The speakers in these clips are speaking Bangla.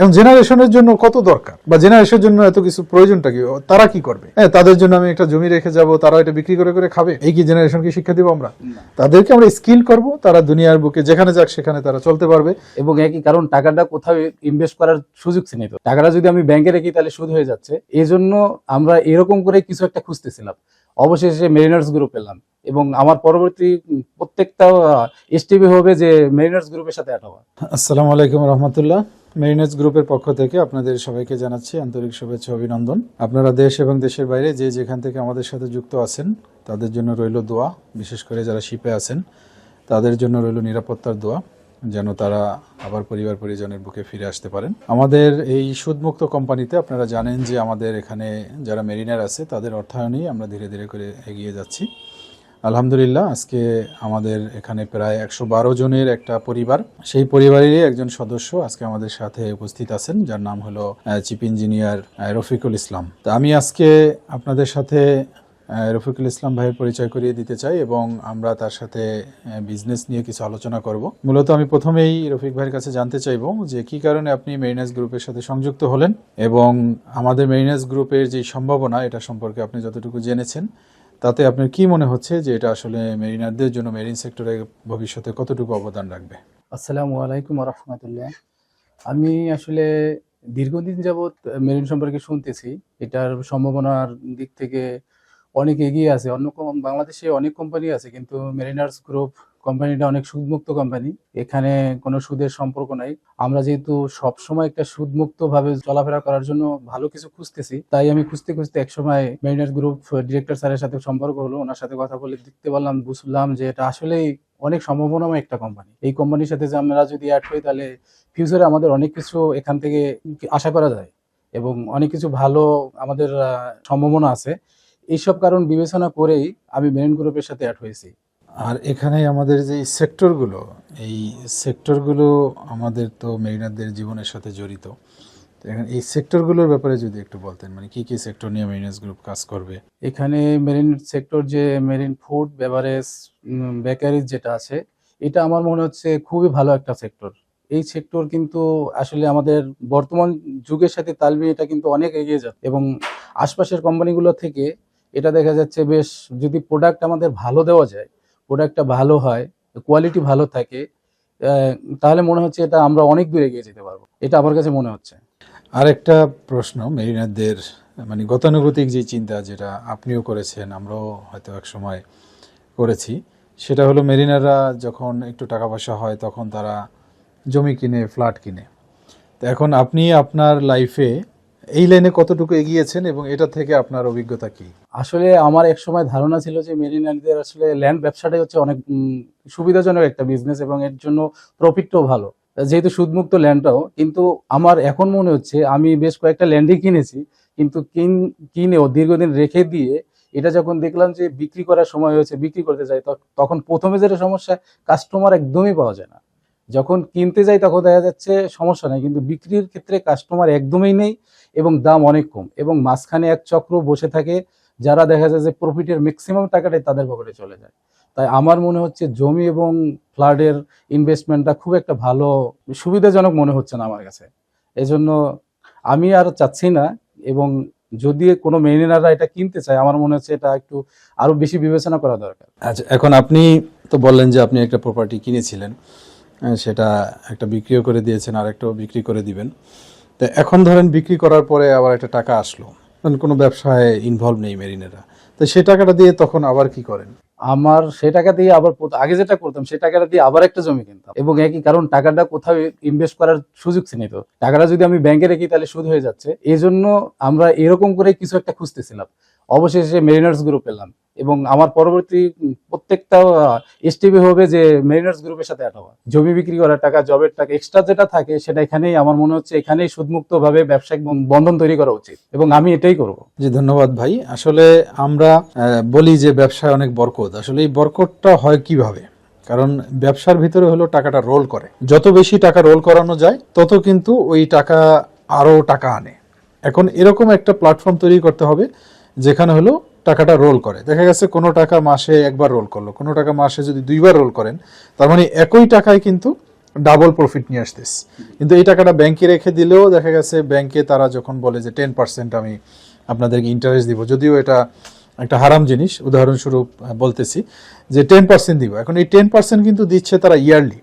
এবং জেনারেশনের জন্য কত দরকার? বা জেনারেশনের জন্য এত কিছু প্রয়োজনটা কি? তারা কি করবে? হ্যাঁ তাদের জন্য আমি একটা জমি রেখে যাব তারা এটা বিক্রি করে করে খাবে। এই কি জেনারেশনকে শিক্ষা দিব আমরা? তাদেরকে আমরা স্কিল করব তারা দুনিয়ার বুকে যেখানে যাক সেখানে তারা চলতে পারবে। এবং একই কারণ টাকাটা কোথাও ইনভেস্ট করার সুযোগ সীমিত টাকাটা যদি আমি ব্যাংকে রাখি তাহলে সুদ হয়ে যাচ্ছে। এই জন্য আমরা এরকম করে কিছু একটা খুঁজতেছিলাম। অবশেষে মেরিনার্স গ্রুপ পেলাম এবং আমার পরবর্তী প্রত্যেকটা এসটিভি হবে যে মেরিনার্স গ্রুপের সাথে অ্যাড হওয়া। আসসালামু আলাইকুম রহমতুল্লাহ। মেরিনেজ গ্রুপের পক্ষ থেকে আপনাদের সবাইকে জানাচ্ছি আন্তরিক শুভেচ্ছা অভিনন্দন। আপনারা দেশ এবং দেশের বাইরে যে যেখান থেকে আমাদের সাথে যুক্ত আছেন, তাদের জন্য রইল দোয়া, বিশেষ করে যারা শিপে আছেন, তাদের জন্য রইল নিরাপত্তার দোয়া, যেন তারা আবার পরিবার পরিজনের বুকে ফিরে আসতে পারেন। আমাদের এই সুদমুক্ত কোম্পানিতে আপনারা জানেন যে আমাদের এখানে যারা মেরিনার আছে, তাদের অর্থায়নেই আমরা ধীরে ধীরে করে এগিয়ে যাচ্ছি। আলহামদুলিল্লাহ, আজকে আমাদের এখানে প্রায় একশো বারো জনের একটা পরিবার। সেই পরিবারেরই একজন সদস্য আজকে আমাদের সাথে উপস্থিত আছেন, যার নাম হলো চিফ ইঞ্জিনিয়ার রফিকুল ইসলাম। তা আমি আজকে আপনাদের সাথে রফিকুল ইসলাম ভাইয়ের পরিচয় করিয়ে দিতে চাই এবং আমরা তার সাথে বিজনেস নিয়ে কিছু আলোচনা করব। মূলত আমি প্রথমেই রফিক ভাইয়ের কাছে জানতে চাইব যে কি কারণে আপনি মেরিনাস গ্রুপের সাথে সংযুক্ত হলেন এবং আমাদের মেরিনাস গ্রুপের যে সম্ভাবনা, এটা সম্পর্কে আপনি যতটুকু জেনেছেন তাতে আপনার কি মনে হচ্ছে যে এটা আসলে মেরিনারদের জন্য, মেরিন সেক্টরে ভবিষ্যতে কতটুকু অবদান রাখবে? আসসালামু আলাইকুম রহমতুল্লাহ। আমি আসলে দীর্ঘদিন যাবৎ মেরিন সম্পর্কে শুনতেছি। এটার সম্ভাবনার দিক থেকে অনেক এগিয়ে আছে। অন্য বাংলাদেশে অনেক কোম্পানি আছে, কিন্তু মেরিনার্স গ্রুপ কোম্পানিটা অনেক সুদমুক্ত কোম্পানি এখানে কোনো সুদের সম্পর্ক নাই। আমরা যেহেতু সবসময় একটা সুদমুক্ত ভাবে চলাফেরা করার জন্য ভালো কিছু খুঁজতেছি, তাই আমি খুঁজতে খুঁজতে একসময় মেরিনার্স গ্রুপ ডিরেক্টর স্যারের সাথে সম্পর্ক হলো। ওনার সাথে কথা বলে দেখতে পারলাম, বুঝলাম যে এটা আসলেই অনেক সম্ভাবনাময় একটা কোম্পানি এই কোম্পানির সাথে যে আমরা যদি অ্যাড হই, তাহলে ফিউচারে আমাদের অনেক কিছু এখান থেকে আশা করা যায় এবং অনেক কিছু ভালো আমাদের সম্ভাবনা আছে। এইসব কারণ বিবেচনা করেই আমি মেরিন গ্রুপের সাথে অ্যাড হয়েছি। আর এখানে আমাদের যে সেক্টরগুলো এই সেক্টরগুলো আমাদের তো মেরিনারদের জীবনের সাথে জড়িত। তো এখন এই সেক্টরগুলোর ব্যাপারে যদি একটু বলতেন মানে কি কি সেক্টর নিয়ে মেরিনাস গ্রুপ কাজ করবে? এখানে মেরিন সেক্টর যে মেরিন ফুড বেভারেজ বেকারিজ যেটা আছে এটা আমার মনে হচ্ছে খুবই ভালো একটা সেক্টর। এই সেক্টর কিন্তু আসলে আমাদের বর্তমান যুগের সাথে তাল মিলিয়ে এটা কিন্তু অনেক এগিয়ে যাচ্ছে। এবং আশপাশের কোম্পানিগুলো থেকে এটা দেখা যাচ্ছে বেশ, যদি প্রোডাক্ট আমাদের ভালো দেওয়া যায় প্রোডাক্টটা ভালো হয় কোয়ালিটি ভালো থাকে তাহলে মনে হচ্ছে এটা আমরা অনেক দূরে এগিয়ে যেতে পারব। এটা আমার কাছে মনে হচ্ছে। আর একটা প্রশ্ন, মেরিনারদের মানে গতানুগতিক যে চিন্তা যেটা আপনিও করেছেন, আমরাও হয়তো এক সময় করেছি, সেটা হলো মেরিনাররা যখন একটু টাকা পয়সা হয়, তখন তারা জমি কিনে, ফ্ল্যাট কিনে। তো এখন আপনি আপনার লাইফে এই লাইনে কতটুকু এগিয়েছেন এবং এটা থেকে আপনার অভিজ্ঞতা কি? আসলে আমার এক সময় ধারণা ছিল যে মেরিনারিদের আসলে ল্যান্ড ব্যবসাটাই হচ্ছে অনেক সুবিধাজনক একটা বিজনেস এবং এর জন্য প্রফিটটাও ভালো। যেহেতু সুদমুক্ত ল্যান্ডটাও, কিন্তু আমার এখন মনে হচ্ছে আমি বেশ কয়েকটা ল্যান্ডই কিনেছি, কিন্তু কিন- কিনেও দীর্ঘদিন রেখে দিয়ে এটা যখন দেখলাম যে বিক্রি করার সময় হয়েছে, বিক্রি করতে তখ- তখন প্রথমে যেটা সমস্যা কাস্টমার একদমই পাওয়া যায় না। যখন কিনতে যাই তখন দেখা যাচ্ছে সমস্যা নেই, কিন্তু বিক্রির ক্ষেত্রে কাস্টমার একদমই নেই এবং দাম অনেক কম এবং মাঝখানে এক চক্র বসে থাকে যারা দেখা যায় যে প্রফিটের ম্যাক্সিমাম টাকাটাই তাদের পকেটে চলে যায়। তাই আমার মনে হচ্ছে জমি এবং ফ্লাডের ইনভেস্টমেন্টটা খুব একটা ভালো, সুবিধাজনক মনে হচ্ছে না আমার কাছে। এজন্য আমি আর চাচ্ছি না এবং যদি কোনো মেরিনাররা এটা কিনতে চায়, আমার মনে হচ্ছে এটা একটু আরও বেশি বিবেচনা করা দরকার। আচ্ছা এখন আপনি তো বললেন যে আপনি একটা প্রপার্টি কিনেছিলেন। সেটা একটা বিক্রিও করে দিয়েছেন আর একটাও বিক্রি করে দিবেন। তো এখন ধরেন বিক্রি করার পরে আবার একটা টাকা আসলো। কোনো ব্যবসায় ইনভলভ নেই মেরিনেরা। তো সেই টাকাটা দিয়ে তখন আবার কি করেন? আমার সে টাকা দিয়ে আবার আগে যেটা করতাম সে টাকাটা দিয়ে আবার একটা জমি কিনতাম। এবং একই কারণ, টাকাটা কোথাও ইনভেস্ট করার সুযোগ সীমিত টাকাটা যদি আমি ব্যাংকে রেখি তাহলে সুদ হয়ে যাচ্ছে। এই জন্য আমরা এরকম করে কিছু একটা খুঁজতেছিলাম। অবশেষে মেরিনার্স গ্রুপ পেলাম এবং আমার পরবর্তী প্রত্যেকটা এসটিভি হবে যে মেরিনার্স গ্রুপের সাথে অ্যাড হওয়া। জমি বিক্রি করার টাকা জবের টাকা এক্সট্রা যেটা থাকে, সেটা এখানেই আমার মনে হচ্ছে এখানেই সুদমুক্ত ভাবে ব্যবসায়িক বন- বন্ধন তৈরি করা উচিত। এবং আমি এটাই করব। জি, ধন্যবাদ ভাই। আসলে আমরা বলি যে ব্যবসায় অনেক বরকত। আসলে এই বরকতটা হয় কীভাবে? কারণ ব্যবসার ভিতরে হলো টাকাটা রোল করে। যত বেশি টাকা রোল করানো যায়, তত কিন্তু ওই টাকা আরও টাকা আনে। এখন এরকম একটা প্ল্যাটফর্ম তৈরি করতে হবে যেখানে হলো টাকাটা রোল করে। দেখা গেছে কোনো টাকা মাসে একবার রোল করল কোনো টাকা মাসে যদি দুইবার রোল করেন তার মানে একই টাকায় কিন্তু ডাবল প্রফিট নিয়ে আসতেছি। কিন্তু এই টাকাটা ব্যাংকে রেখে দিলেও দেখা গেছে ব্যাংকে তারা যখন বলে যে টেন পার্সেন্ট আমি আপনাদেরকে ইন্টারেস্ট দিব যদিও এটা একটা হারাম জিনিস উদাহরণস্বরূপ বলতেছি যে টেন পার্সেন্ট দিব। এখন এই টেন পার্সেন্ট কিন্তু দিচ্ছে তারা ইয়ারলি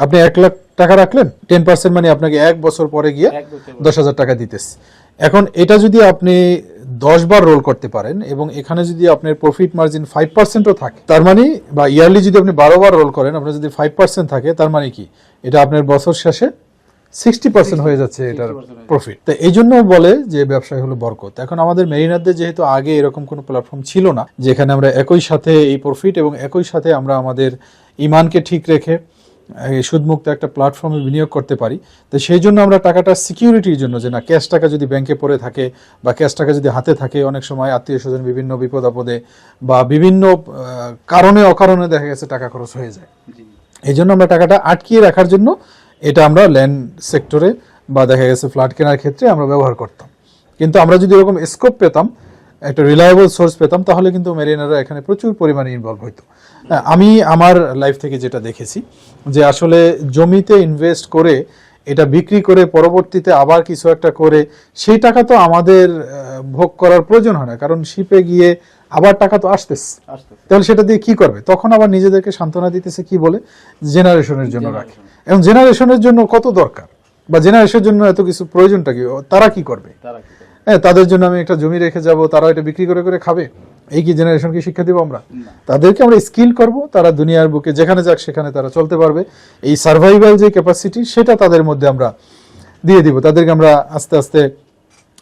আপনি এক লাখ টাকা রাখলেন টেন পার্সেন্ট মানে আপনাকে এক বছর পরে গিয়ে দশ হাজার টাকা দিতেছে। এখন এটা যদি আপনি দশ বার রোল করতে পারেন এবং এখানে যদি আপনার প্রফিট মার্জিন ফাইভ পার্সেন্টও থাকে তার মানে বা ইয়ারলি যদি আপনি বারো বার রোল করেন আপনার যদি ফাইভ পার্সেন্ট থাকে তার মানে কি? এটা আপনার বছর শেষে সিক্সটি পার্সেন্ট হয়ে যাচ্ছে এটার প্রফিট তো এই জন্য বলে যে ব্যবসায় হলো বরকত। এখন আমাদের মেরিনারদের যেহেতু আগে এরকম কোনো প্ল্যাটফর্ম ছিল না যেখানে আমরা একই সাথে এই প্রফিট এবং একই সাথে আমরা আমাদের ইমানকে ঠিক রেখে সুদমুক্ত একটা প্ল্যাটফর্মে বিনিয়োগ করতে পারি তো সেই জন্য আমরা টাকাটা সিকিউরিটির জন্য যে না ক্যাশ টাকা যদি ব্যাংকে পড়ে থাকে বা ক্যাশ টাকা যদি হাতে থাকে অনেক সময় আত্মীয় স্বজন বিভিন্ন বিপদ আপদে বা বিভিন্ন কারণে অকারণে দেখা গেছে টাকা খরচ হয়ে যায়। এই জন্য আমরা টাকাটা আটকিয়ে রাখার জন্য এটা আমরা ল্যান্ড সেক্টরে বা দেখা গেছে ফ্ল্যাট কেনার ক্ষেত্রে আমরা ব্যবহার করতাম। কিন্তু আমরা যদি এরকম স্কোপ পেতাম একটা রিলায়েবল সোর্স পেতাম তাহলে কিন্তু মেরিনাররা এখানে প্রচুর পরিমাণে ইনভলভ হইতো। আমি আমার লাইফ থেকে যেটা দেখেছি যে আসলে জমিতে ইনভেস্ট করে এটা বিক্রি করে পরবর্তীতে আবার কিছু একটা করে সেই টাকা তো আমাদের ভোগ করার প্রয়োজন হয় না কারণ শিপে গিয়ে আবার টাকা তো আসতেছে। তাহলে সেটা দিয়ে কি করবে? তখন আবার নিজেদেরকে সান্ত্বনা দিতেছে কি বলে? জেনারেশনের জন্য রাখে। এবং জেনারেশনের জন্য কত দরকার? বা জেনারেশনের জন্য এত কিছু প্রয়োজনটা কি? তারা কি করবে? হ্যাঁ তাদের জন্য আমি একটা জমি রেখে যাব তারা এটা বিক্রি করে করে খাবে। এই কি জেনারেশনকে শিক্ষা দিব আমরা? তাদেরকে আমরা স্কিল করব তারা দুনিয়ার বুকে যেখানে যাক সেখানে তারা চলতে পারবে। এই সার্ভাইভাল যে ক্যাপাসিটি সেটা তাদের মধ্যে আমরা দিয়ে দিব। তাদেরকে আমরা আস্তে আস্তে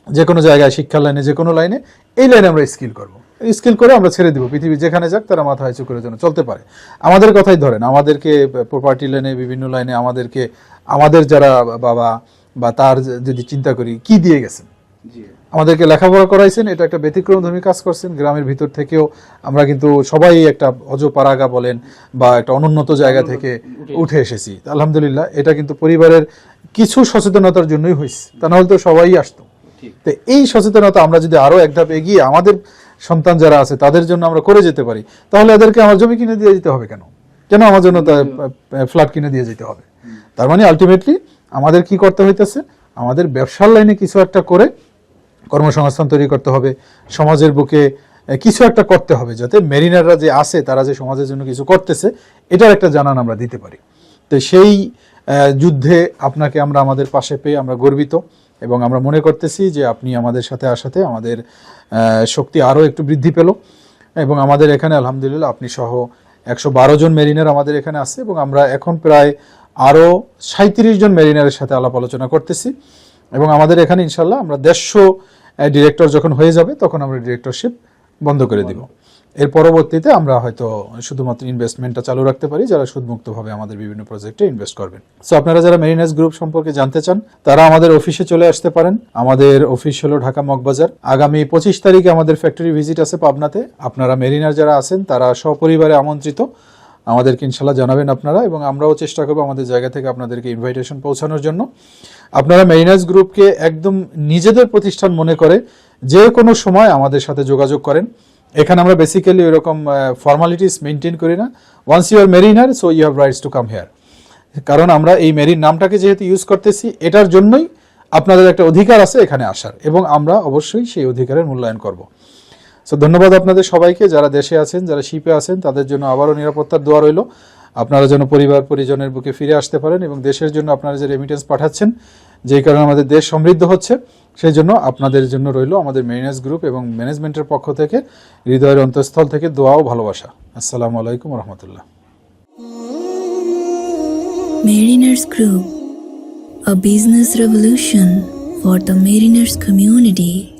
যে কোনো জায়গায় শিক্ষার লাইনে যে কোনো লাইনে এই লাইনে আমরা স্কিল করব। স্কিল করে আমরা ছেড়ে দিব। পৃথিবী যেখানে যাক তারা মাথা উঁচু করে যেন চলতে পারে। আমাদের কথাই ধরেন আমাদেরকে প্রপার্টি লাইনে বিভিন্ন লাইনে আমাদেরকে আমাদের যারা বাবা বা তার যদি চিন্তা করি কি দিয়ে গেছেন? আমাদেরকে লেখাপড়া করাইছেন এটা একটা ব্যতিক্রমধর্মী কাজ করছেন। গ্রামের ভিতর থেকেও আমরা কিন্তু সবাই একটা অজপাড়াগা বলেন বা একটা অনুন্নত জায়গা থেকে উঠে এসেছি। আলহামদুলিল্লাহ এটা কিন্তু পরিবারের কিছু সচেতনতার জন্যই হয়েছে তা নাহলে তো সবাই আসতো। তো এই সচেতনতা আমরা যদি আরও এক ধাপ এগিয়ে আমাদের সন্তান যারা আছে তাদের জন্য আমরা করে যেতে পারি তাহলে এদেরকে আমার জমি কিনে দিয়ে যেতে হবে কেন? কেন আমার জন্য ফ্ল্যাট কিনে দিয়ে যেতে হবে? তার মানে আলটিমেটলি আমাদের কি করতে হইতেছে? আমাদের ব্যবসার লাইনে কিছু একটা করে কর্মসংস্থান তৈরি করতে হবে, সমাজের বুকে কিছু একটা করতে হবে যাতে মেরিনাররা যে আছে, তারা যে সমাজের জন্য কিছু করতেছে, এটার একটা জানান আমরা দিতে পারি। তো সেই যুদ্ধে আপনাকে আমরা আমাদের পাশে পেয়ে আমরা গর্বিত এবং আমরা মনে করতেছি যে আপনি আমাদের সাথে আসাতে আমাদের শক্তি আরও একটু বৃদ্ধি পেল এবং আমাদের এখানে আলহামদুলিল্লাহ আপনি সহ একশো বারো জন মেরিনার আমাদের এখানে আছে এবং আমরা এখন প্রায় আরও সাঁত্রিশ জন মেরিনারের সাথে আলাপ আলোচনা করতেছি এবং আমাদের এখানে ইনশাল্লাহ আমরা দেড়শো ডিরেক্টর যখন হয়ে যাবে তখন আমরা ডিরেক্টরশিপ বন্ধ করে দিব। এর পরবর্তীতে আমরা হয়তো শুধুমাত্র ইনভেস্টমেন্টটা চালু রাখতে পারি যারা সুদমুক্তভাবে আমাদের বিভিন্ন প্রজেক্টে ইনভেস্ট করবেন। সো আপনারা যারা মেরিনাস গ্রুপ সম্পর্কে জানতে চান তারা আমাদের অফিসে চলে আসতে পারেন। আমাদের অফিস হলো ঢাকা মগবাজার। আগামী পঁচিশ তারিখে আমাদের ফ্যাক্টরি ভিজিট আছে পাবনাতে। আপনারা মেরিনার যারা আছেন তারা সপরিবারে আমন্ত্রিত। আমাদেরকে ইনশাল্লাহ জানাবেন আপনারা এবং আমরাও চেষ্টা করব আমাদের জায়গা থেকে আপনাদেরকে ইনভাইটেশন পৌঁছানোর জন্য। আপনারা মেরিনাস গ্রুপকে একদম নিজেদের প্রতিষ্ঠান মনে করে যে কোনো সময় আমাদের সাথে যোগাযোগ করেন। এখানে আমরা বেসিক্যালি এরকম ফর্মালিটিস মেনটেন করি না। Once you are mariner so you have rights to come here কারণ আমরা এই মেরিন নামটাকে যেহেতু ইউজ করতেছি, এটার জন্যই আপনাদের একটা অধিকার আছে এখানে আসার এবং আমরা অবশ্যই সেই অধিকারের মূল্যায়ন করব। সো ধন্যবাদ আপনাদের সবাইকে যারা দেশে আছেন যারা শিপে আছেন তাদের জন্য আবারও নিরাপত্তার দোয়া রইল। আপনারা যেন পরিবার পরিজনের বুকে ফিরে আসতে পারেন এবং দেশের জন্য আপনারা যে রেমিটেন্স পাঠাচ্ছেন যেই কারণে আমাদের দেশ সমৃদ্ধ হচ্ছে সেই জন্য আপনাদের জন্য রইল আমাদের মেরিনাস গ্রুপ এবং ম্যানেজমেন্টের পক্ষ থেকে হৃদয়ের অন্তঃস্থল থেকে দোয়া ও ভালোবাসা। আসসালামু আলাইকুম রহমতুল্লাহ। Mariners Group, a business revolution for the mariners community.